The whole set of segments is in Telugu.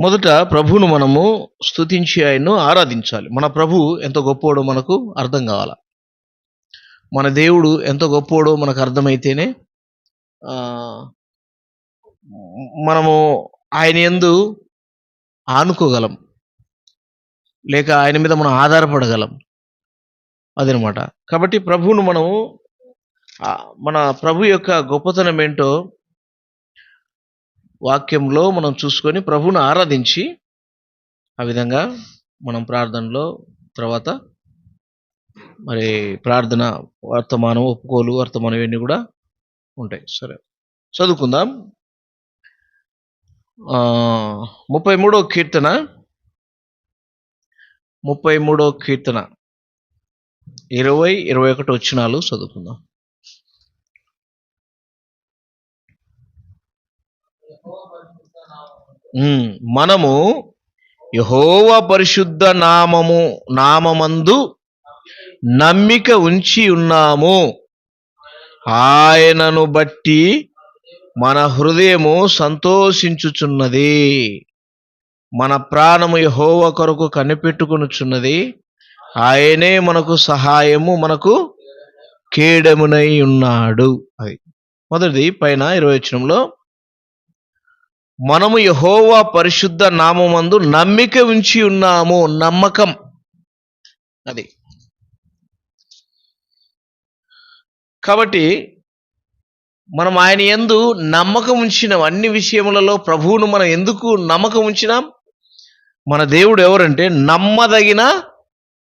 మొదట ప్రభువును మనము స్తుతించి ఆయన్ను ఆరాధించాలి. మన ప్రభు ఎంత గొప్పోడో మనకు అర్థం కావాల? మన దేవుడు ఎంత గొప్పోడో మనకు అర్థమైతేనే మనము ఆయన ఎందు ఆనుకోగలం. లేక ఆయన మీద మనం ఆధారపడగలం. అదనమాట. కాబట్టి ప్రభువును మనము మన ప్రభు యొక్క గొప్పతనం ఏంటో వాక్యంలో మనం చూసుకొని ప్రభువును ఆరాధించి ఆ విధంగా మనం ప్రార్థనలో తర్వాత మరి ప్రార్థన వర్తమానం ఒప్పుకోలు వర్తమానం ఇవన్నీ కూడా ఉంటాయి. సరే చదువుకుందాం. ముప్పై మూడో కీర్తన. ముప్పై మూడో కీర్తన. ఇరవై ఇరవై ఒకటి వచ్చినాలు చదువుకుందాం. మనము యహోవ పరిశుద్ధ నామము నామమందు నమ్మిక ఉంచి ఉన్నాము. ఆయనను బట్టి మన హృదయము సంతోషించుచున్నది. మన ప్రాణము యహోవ కొరకు కనిపెట్టుకునుచున్నది. ఆయనే మనకు సహాయము మనకు కేడమునై ఉన్నాడు. అది మొదటిది పైన ఇరవై వచనంలో మనము యహోవా పరిశుద్ధ నామమందు నమ్మిక ఉంచి ఉన్నాము నమ్మకం. అది. కాబట్టి మనం ఆయన ఎందు నమ్మకం ఉంచినాం. అన్ని విషయములలో ప్రభువును మనం ఎందుకు నమ్మకం ఉంచినాం? మన దేవుడు ఎవరంటే నమ్మదగిన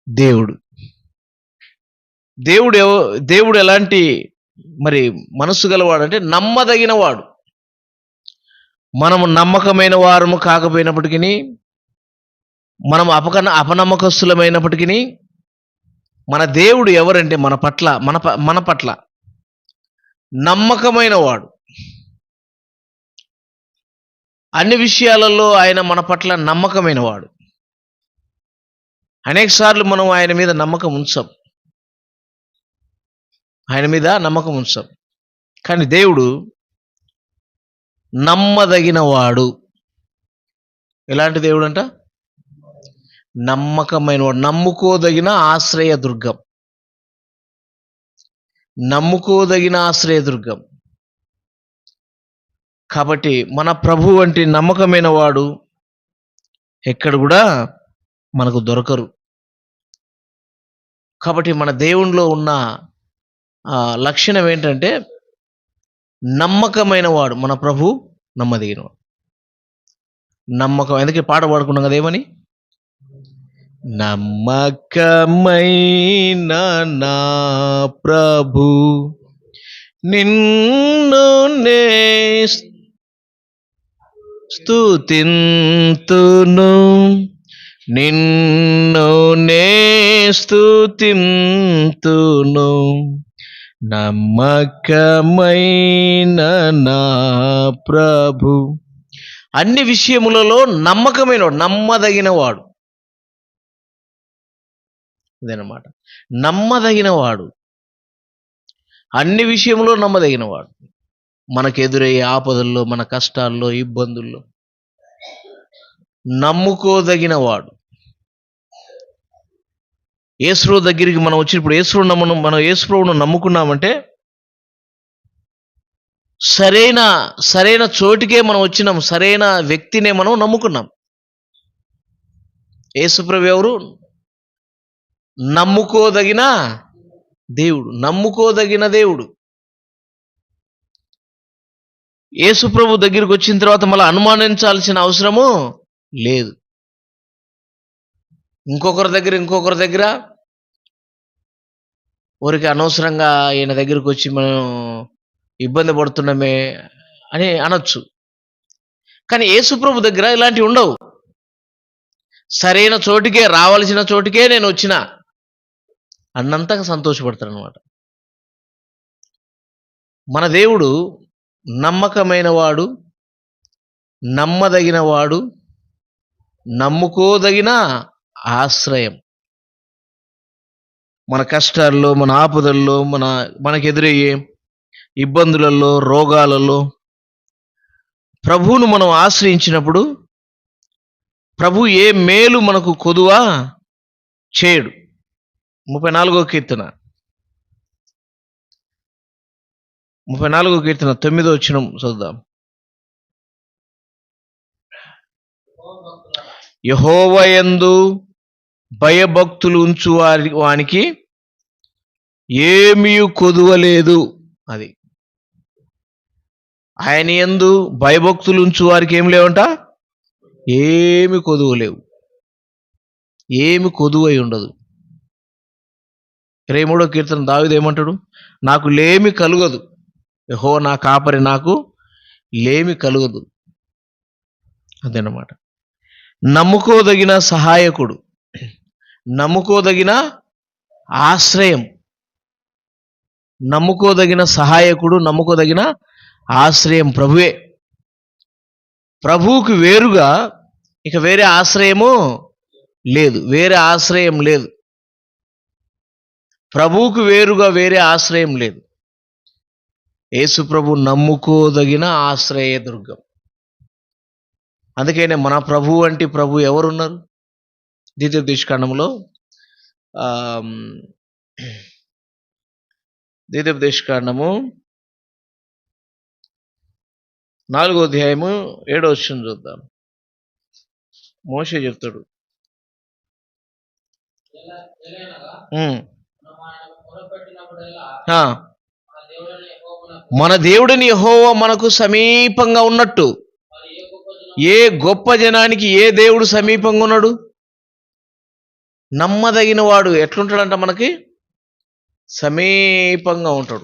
దేవుడు. దేవుడు దేవుడు ఎలాంటి మరి మనసు గలవాడు అంటే నమ్మదగిన వాడు మనము నమ్మకమైన వారము కాకపోయినప్పటికీ మనం అపక అపనమ్మకస్తులమైనప్పటికీ మన దేవుడు ఎవరంటే మన పట్ల మన మన పట్ల నమ్మకమైన వాడు. అన్ని విషయాలలో ఆయన మన పట్ల నమ్మకమైన వాడు. అనేక సార్లు మనం ఆయన మీద నమ్మకం ఉంచాం. ఆయన మీద నమ్మకం ఉంచాం. కానీ దేవుడు నమ్మదగిన వాడు ఎలాంటి దేవుడు అంట నమ్మకమైన వాడు నమ్ముకోదగిన ఆశ్రయ దుర్గం. నమ్ముకోదగిన ఆశ్రయ దుర్గం. కాబట్టి మన ప్రభు వంటి నమ్మకమైన వాడు ఎక్కడ కూడా మనకు దొరకరు. కాబట్టి మన దేవునిలో ఉన్న లక్షణం ఏంటంటే నమ్మకమైన వాడు మన ప్రభు నమ్మదగినవాడు. నమ్మకం అందుకే పాట పాడుకున్నాం కదా ఏమని? నమ్మకమైన నా ప్రభు నిన్ను నే స్తుతింతును. నిన్ను నే స్తుతింతును. నమ్మకమైన నా ప్రభు. అన్ని విషయములలో నమ్మకమైన వాడు నమ్మదగిన వాడు. ఇదన్నమాట. నమ్మదగిన వాడు. అన్ని విషయంలో నమ్మదగిన వాడు. మనకు ఎదురయ్యే ఆపదల్లో మన కష్టాల్లో ఇబ్బందుల్లో నమ్ముకోదగిన వాడు దగ్గరికి మనం వచ్చినప్పుడు యేసుప్రభు నమ్మను మనం ఏసుప్రభును నమ్ముకున్నామంటే సరైన సరైన చోటికే మనం వచ్చినాం సరైన వ్యక్తినే మనం నమ్ముకున్నాం. ఏసుప్రభు ఎవరు? నమ్ముకోదగిన దేవుడు నమ్ముకోదగిన దేవుడు. ఏసుప్రభు దగ్గరికి వచ్చిన తర్వాత మళ్ళీ అనుమానించాల్సిన అవసరము లేదు. ఇంకొకరి దగ్గర ఇంకొకరి దగ్గర ఊరికి అనవసరంగా ఈయన దగ్గరికి వచ్చి మనం ఇబ్బంది పడుతున్నామే అని అనొచ్చు. కానీ యేసుప్రభు దగ్గర ఇలాంటివి ఉండవు. సరైన చోటికే రావాల్సిన చోటికే నేను వచ్చిన అన్నంతగా సంతోషపడతాను అనమాట మన దేవుడు నమ్మకమైన వాడు నమ్మదగిన వాడు నమ్ముకోదగిన ఆశ్రయం. మన కష్టాల్లో మన ఆపదల్లో మన మనకు ఎదురయ్యే ఇబ్బందులలో రోగాలలో ప్రభువును మనం ఆశ్రయించినప్పుడు ప్రభు ఏ మేలు మనకు కొదువా చేయడు. ముప్పై నాలుగో కీర్తన. ముప్పై నాలుగో కీర్తన తొమ్మిదో వచ్చిన చూద్దాం యహోవయందు భయభక్తులు ఉంచు వారి వానికి ఏమీ కొదువలేదు అది. ఆయన ఎందు భయభక్తులు ఉంచు వారికి ఏం లేవంట? ఏమి కొదువు లేవు ఏమి కొదువై ఉండదు. ఇరవై మూడో కీర్తన దావిది ఏమంటాడు? నాకు లేమి కలుగదు. యహో నా కాపరి నాకు లేమి కలుగదు. అదనమాట నమ్ముకోదగిన సహాయకుడు. నమ్ముకోదగిన ఆశ్రయం. నమ్ముకోదగిన సహాయకుడు నమ్ముకోదగిన ఆశ్రయం ప్రభువే. ప్రభువుకు వేరుగా ఇక వేరే ఆశ్రయము లేదు వేరే ఆశ్రయం లేదు. ప్రభువుకు వేరుగా వేరే ఆశ్రయం లేదు. యేసు ప్రభు నమ్ముకోదగిన ఆశ్రయ దుర్గం. అందుకనే మన ప్రభు అంటే ప్రభు ఎవరున్నారు? ద్వితీయ దేశకాండంలో ద్వితీయ దేశకాండము నాలుగో అధ్యాయము ఏడో వచ్చిన చూద్దాం. మోసే చెప్తాడు. మన దేవుడిని యెహోవా మనకు సమీపంగా ఉన్నట్టు. ఏ గొప్ప జనానికి ఏ దేవుడు సమీపంగా ఉన్నాడు? నమ్మదగిన వాడు ఎట్లుంటాడంట మనకి? సమీపంగా ఉంటాడు.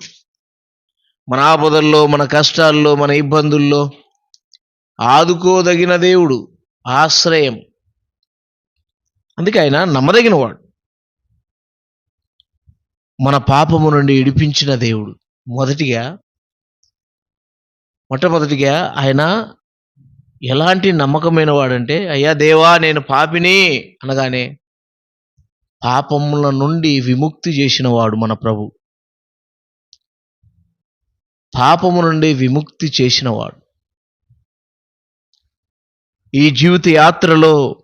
మన ఆపదల్లో మన కష్టాల్లో మన ఇబ్బందుల్లో ఆదుకోదగిన దేవుడు ఆశ్రయం. అందుకే ఆయన నమ్మదగినవాడు. మన పాపము నుండి ఇడిపించిన దేవుడు. మొదటిగా మొట్టమొదటిగా ఆయన ఎలాంటి నమ్మకమైన వాడంటే అయ్యా దేవా నేను పాపిని అనగానే పాపముల నుండి విముక్తి చేసిన వాడు మన ప్రభు. పాపము నుండి విముక్తి చేసినవాడు. ఈ జీవిత యాత్రలో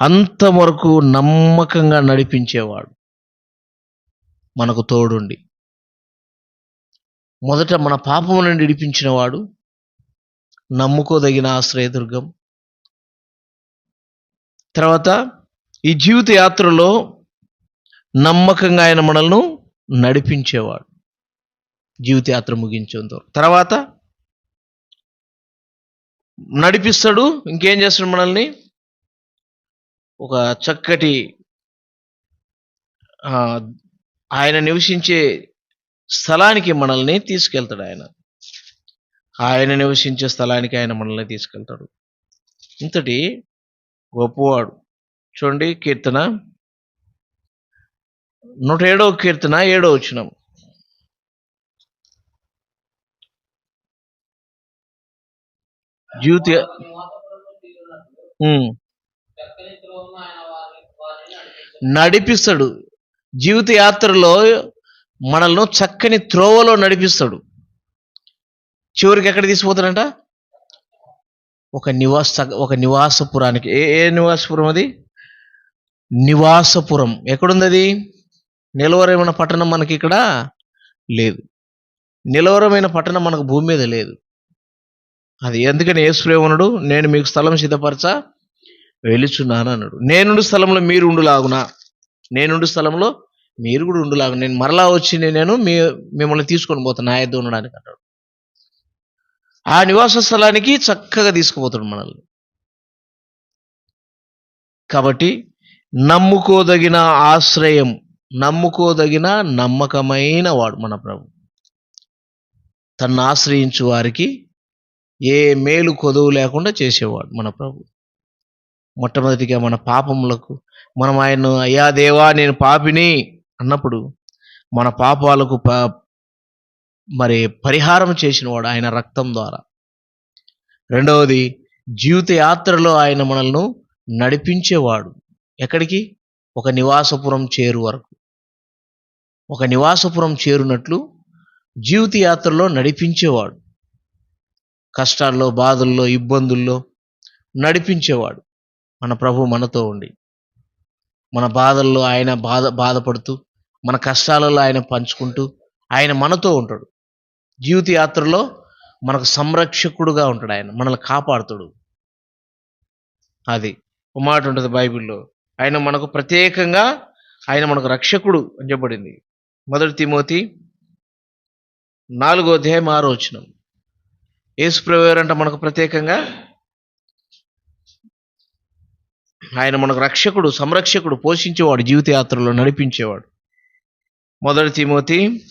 అంతవరకు నమ్మకంగా నడిపించేవాడు మనకు తోడుండి. మొదట మన పాపము నుండి విడిపించినవాడు నమ్ముకోదగిన ఆశ్రయదుర్గం తర్వాత ఈ జీవిత యాత్రలో నమ్మకంగా ఆయన మనల్ని నడిపించేవాడు. జీవిత యాత్ర ముగించేంత తర్వాత నడిపిస్తాడు ఇంకేం చేస్తాడు మనల్ని? ఒక చక్కటి ఆయన నివసించే స్థలానికి మనల్ని తీసుకెళ్తాడు ఆయన. ఆయన నివసించే స్థలానికి ఆయన మనల్ని తీసుకెళ్తాడు. ఇంతటి గొప్పవాడు. చూడండి కీర్తన. నూట ఏడవ కీర్తన ఏడో వచ్చినాం జీవిత ఉమ్. నడిపిస్తాడు. జీవిత యాత్రలో మనల్ని చక్కని త్రోవలో నడిపిస్తాడు. చివరికి ఎక్కడ తీసుకుపోతాడంట ఒక నివాస ఒక నివాసపురానికి. ఏ ఏ నివాసపురం అది? నివాసపురం. ఎక్కడుంది అది నిలవరమైన పట్టణం మనకి ఇక్కడ లేదు. నిలవరమైన పట్టణం మనకు భూమి మీద లేదు. అది ఎందుకని ఏసుప్రేమనుడు నేను మీకు స్థలం సిద్ధపరచ వెలుచున్నాను అన్నాడు. నేనుండు స్థలంలో మీరు ఉండులాగునా. నేనుండు స్థలంలో మీరు కూడా ఉండులాగు నేను మరలా వచ్చి నేను మీ మిమ్మల్ని తీసుకొని పోతాను నా ఎద్దు ఉండడానికి అన్నాడు ఆ నివాస స్థలానికి చక్కగా తీసుకుపోతాడు మనల్ని. కాబట్టి నమ్ముకోదగిన ఆశ్రయం నమ్ముకోదగిన నమ్మకమైన వాడు మన ప్రభు. తన్ను ఆశ్రయించు వారికి ఏ మేలు కొదువు లేకుండా చేసేవాడు మన ప్రభు. మొట్టమొదటిగా మన పాపములకు మనం ఆయన్ను అయ్యా దేవా నేను పాపిని అన్నప్పుడు మన పాపాలకు ప మరి పరిహారం చేసినవాడు ఆయన రక్తం ద్వారా. రెండవది జీవిత యాత్రలో ఆయన మనల్ని నడిపించేవాడు. ఎక్కడికి? ఒక నివాసపురం చేరు వరకు. ఒక నివాసపురం చేరునట్లు జీవిత యాత్రలో నడిపించేవాడు. కష్టాల్లో బాధల్లో ఇబ్బందుల్లో నడిపించేవాడు. మన ప్రభు మనతో ఉండి. మన బాధల్లో ఆయన బాధ బాధపడుతూ మన కష్టాలలో ఆయన పంచుకుంటూ ఆయన మనతో ఉంటాడు. జీవిత యాత్రలో మనకు సంరక్షకుడుగా ఉంటాడు ఆయన. మనల్ని కాపాడుతాడు. అది ఒక మాట ఉంటుంది బైబిల్లో. ఆయన మనకు ప్రత్యేకంగా ఆయన మనకు రక్షకుడు అని చెప్పబడింది. మొదటి తిమోతి నాలుగో అధ్యాయం ఆరోచనం వచ్చిన అంటే మనకు ప్రత్యేకంగా? ఆయన మనకు రక్షకుడు సంరక్షకుడు పోషించేవాడు జీవితయాత్రలో నడిపించేవాడు. మొదటి తిమోతి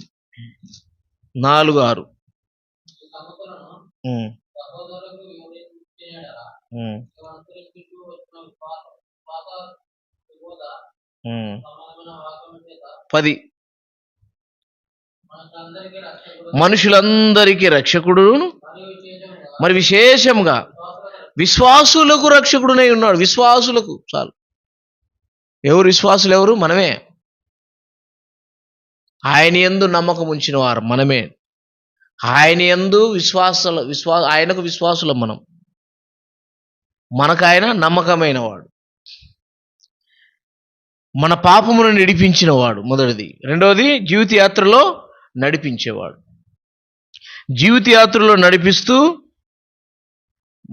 నాలుగు ఆరు. పది. మనుషులందరికీ రక్షకుడు మరి విశేషంగా విశ్వాసులకు విశ్వాసులకు రక్షకుడునై ఉన్నాడు. విశ్వాసులకు చాలు. ఎవరు విశ్వాసులు ఎవరు? మనమే. ఆయన యందు నమ్మకం ఉంచిన వారు మనమే. ఆయన యందు విశ్వాస విశ్వా ఆయనకు విశ్వాసులం మనం. మనకు ఆయన నమ్మకమైన వాడు. మన పాపమును నడిపించినవాడు మొదటిది. రెండవది జీవితయాత్రలో నడిపించేవాడు. జీవితయాత్రలో నడిపిస్తూ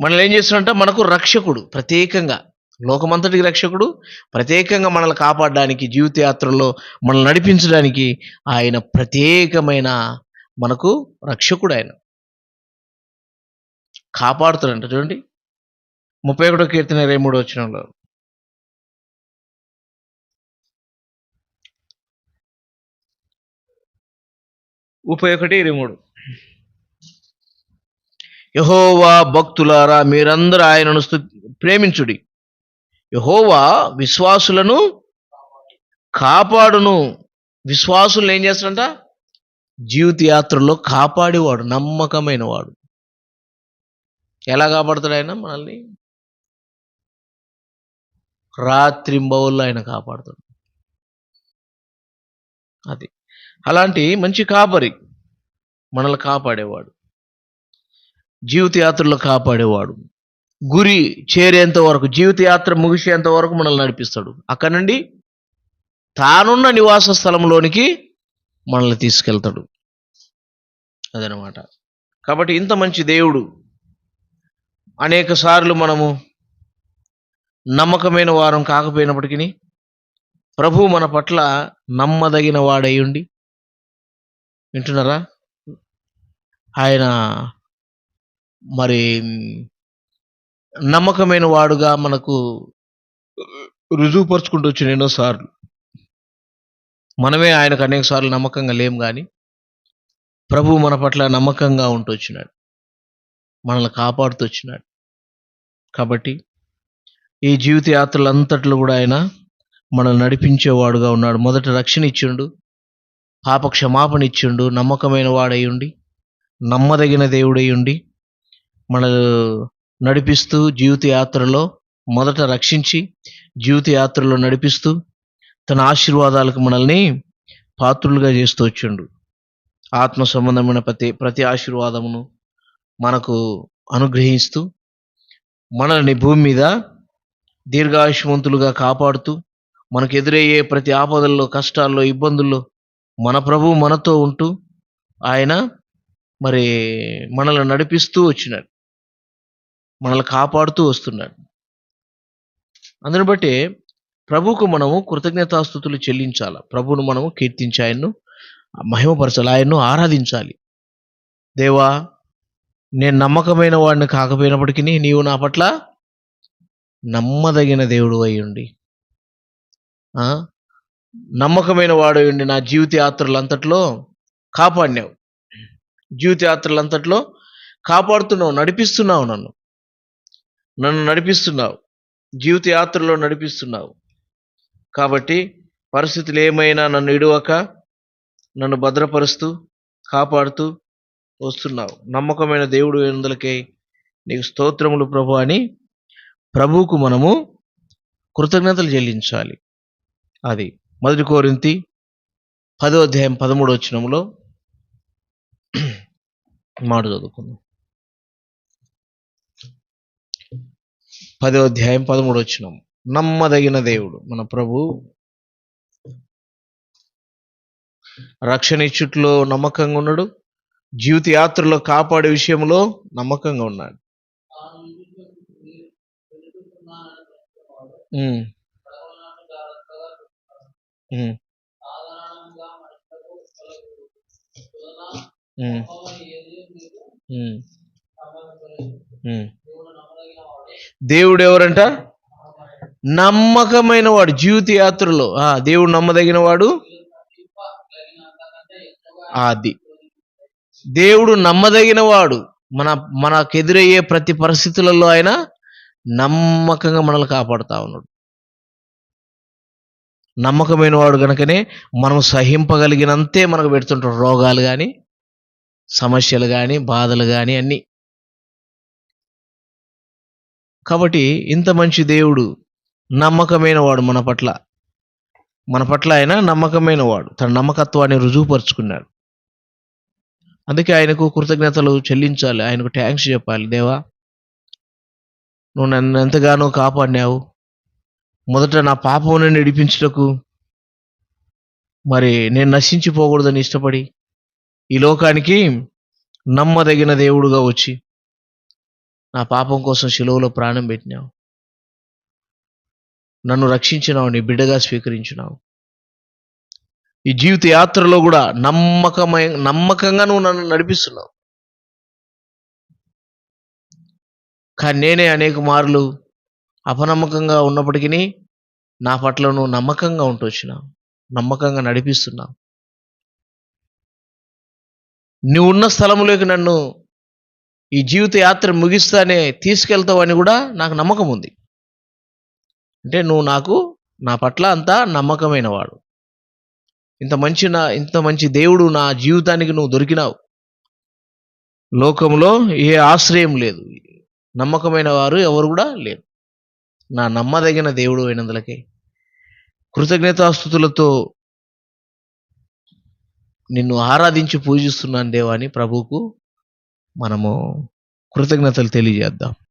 మనల్ని ఏం చేస్తున్నంటే మనకు రక్షకుడు ప్రత్యేకంగా లోకమంతటికి రక్షకుడు ప్రత్యేకంగా మనల్ని కాపాడడానికి జీవితయాత్రలో మనల్ని నడిపించడానికి ఆయన ప్రత్యేకమైన మనకు రక్షకుడు ఆయన. కాపాడుతాడంట. చూడండి. ముప్పై ఒకటో కీర్తన ఇరవై మూడో వచ్చినంలో ముప్పై ఒకటి ఇరవై మూడు. యహోవా భక్తులారా మీరందరూ ఆయనను ప్రేమించుడి. యహోవా విశ్వాసులను కాపాడును. విశ్వాసులను ఏం చేస్తాడంట? జీవిత యాత్రలో కాపాడేవాడు నమ్మకమైన వాడు ఎలా కాపాడుతాడు ఆయన మనల్ని? రాత్రింబవుల్లో ఆయన కాపాడుతాడు. అది. అలాంటి మంచి కాపరి మనల్ని కాపాడేవాడు. జీవితయాత్రలో కాపాడేవాడు. గురి చేరేంత వరకు జీవితయాత్ర ముగిసేంత వరకు మనల్ని నడిపిస్తాడు. అక్కడ నుండి తానున్న నివాస స్థలంలోనికి మనల్ని తీసుకెళ్తాడు. అదనమాట కాబట్టి ఇంత మంచి దేవుడు. అనేక సార్లు మనము నమ్మకమైన వారం కాకపోయినప్పటికీ ప్రభు మన పట్ల నమ్మదగిన వాడై ఉండి వింటున్నారా? ఆయన మరి నమ్మకమైన వాడుగా మనకు రుజువుపరుచుకుంటూ వచ్చిన ఎన్నోసార్లు మనమే ఆయనకు అనేక సార్లు నమ్మకంగా లేం కానీ ప్రభు మన పట్ల నమ్మకంగా ఉంటూ వచ్చినాడు. మనల్ని కాపాడుతూ వచ్చినాడు. కాబట్టి ఈ జీవిత యాత్రలంతట్లో కూడా ఆయన మనల్ని నడిపించేవాడుగా ఉన్నాడు. మొదట రక్షణ ఇచ్చిండు. పాప ఇచ్చిండు నమ్మకమైన వాడయ్యుండి నమ్మదగిన దేవుడయ్యుండి మన నడిపిస్తూ జీవిత యాత్రలో మొదట రక్షించి జీవిత యాత్రలో నడిపిస్తూ తన ఆశీర్వాదాలకు మనల్ని పాత్రులుగా చేస్తూ వచ్చిండు. ఆత్మ సంబంధమైన ప్రతి ప్రతి ఆశీర్వాదమును మనకు అనుగ్రహిస్తూ మనల్ని భూమి మీద దీర్ఘాయుష్మంతులుగా కాపాడుతూ మనకు ఎదురయ్యే ప్రతి ఆపదల్లో కష్టాల్లో ఇబ్బందుల్లో మన ప్రభు మనతో ఉంటూ ఆయన మరి మనల్ని నడిపిస్తూ వచ్చినాడు. మనల్ని కాపాడుతూ వస్తున్నాడు. అందుని బట్టి ప్రభువుకు మనము కృతజ్ఞతాస్థుతులు చెల్లించాలి. ప్రభువును మనము కీర్తించి ఆయన్ను మహిమపరచాలి. ఆయన్ను ఆరాధించాలి. దేవా నేను నమ్మకమైన వాడిని కాకపోయినప్పటికీ నీవు నా పట్ల నమ్మదగిన దేవుడు అయ్యుండి. ఉండి నమ్మకమైన వాడు ఉండి నా జీవిత యాత్రలంతట్లో కాపాడినావు. జీవిత యాత్రలంతట్లో కాపాడుతున్నావు నడిపిస్తున్నావు నన్ను. నన్ను నడిపిస్తున్నావు. జీవిత యాత్రలో నడిపిస్తున్నావు. కాబట్టి పరిస్థితులు ఏమైనా నన్ను ఇడవక నన్ను భద్రపరుస్తూ కాపాడుతూ వస్తున్నావు. నమ్మకమైన దేవుడు ఎందులకై నీకు స్తోత్రములు ప్రభు అని ప్రభువుకు మనము కృతజ్ఞతలు చెల్లించాలి. అది మొదటి కోరింతి పదో అధ్యాయం పదమూడు వచ్చినంలో మాట చదువుకుందాం. పదో అధ్యాయం పదమూడు వచ్చిన నమ్మదగిన దేవుడు. మన ప్రభు రక్షణ ఇచ్చుట్లో నమ్మకంగా ఉన్నాడు. జీవిత యాత్రలో కాపాడే విషయంలో నమ్మకంగా ఉన్నాడు. దేవుడు ఎవరంట నమ్మకమైన వాడు జీవిత యాత్రలో ఆ దేవుడు నమ్మదగిన వాడు అది దేవుడు నమ్మదగిన వాడు మన మనకెదురయ్యే ప్రతి పరిస్థితులలో ఆయన నమ్మకంగా మనల్ని కాపాడుతా ఉన్నాడు. నమ్మకమైన వాడు కనుకనే మనం సహింపగలిగినంతే మనకు పెడుతుంటాడు రోగాలు కానీ సమస్యలు కానీ బాధలు కానీ అన్నీ. కాబట్టి ఇంత మంచి దేవుడు నమ్మకమైన వాడు మన పట్ల. మన పట్ల ఆయన నమ్మకమైన వాడు తన నమ్మకత్వాన్ని రుజువుపరుచుకున్నాడు. అందుకే ఆయనకు కృతజ్ఞతలు చెల్లించాలి. ఆయనకు థ్యాంక్స్ చెప్పాలి. దేవా నువ్వు నన్ను ఎంతగానో కాపాడినావు. మొదట నా పాపం నడిపించుటకు మరి నేను నశించిపోకూడదని ఇష్టపడి ఈ లోకానికి నమ్మదగిన దేవుడుగా వచ్చి నా పాపం కోసం శిలువలో ప్రాణం పెట్టినావు. నన్ను రక్షించినావు నీ బిడ్డగా స్వీకరించినావు. ఈ జీవిత యాత్రలో కూడా నమ్మకమై నమ్మకంగా నువ్వు నన్ను నడిపిస్తున్నావు. కానీ నేనే అనేక మార్లు అపనమ్మకంగా ఉన్నప్పటికీ నా పట్ల నువ్వు నమ్మకంగా ఉంటూ వచ్చినావు నమ్మకంగా నడిపిస్తున్నావు నువ్వు ఉన్న స్థలంలోకి నన్ను ఈ జీవిత యాత్ర ముగిస్తానే తీసుకెళ్తావని కూడా నాకు నమ్మకం ఉంది. అంటే నువ్వు నాకు నా పట్ల అంతా నమ్మకమైన వాడు. ఇంత మంచి నా ఇంత మంచి దేవుడు నా జీవితానికి నువ్వు దొరికినావు. లోకంలో ఏ ఆశ్రయం లేదు. నమ్మకమైన వారు ఎవరు కూడా లేరు. నా నమ్మదగిన దేవుడు అయినందులకే. కృతజ్ఞతాస్థుతులతో నిన్ను ఆరాధించి పూజిస్తున్నాను దేవాని ప్రభుకు ప్రభువుకు మనము కృతజ్ఞతలు తెలియజేద్దాం.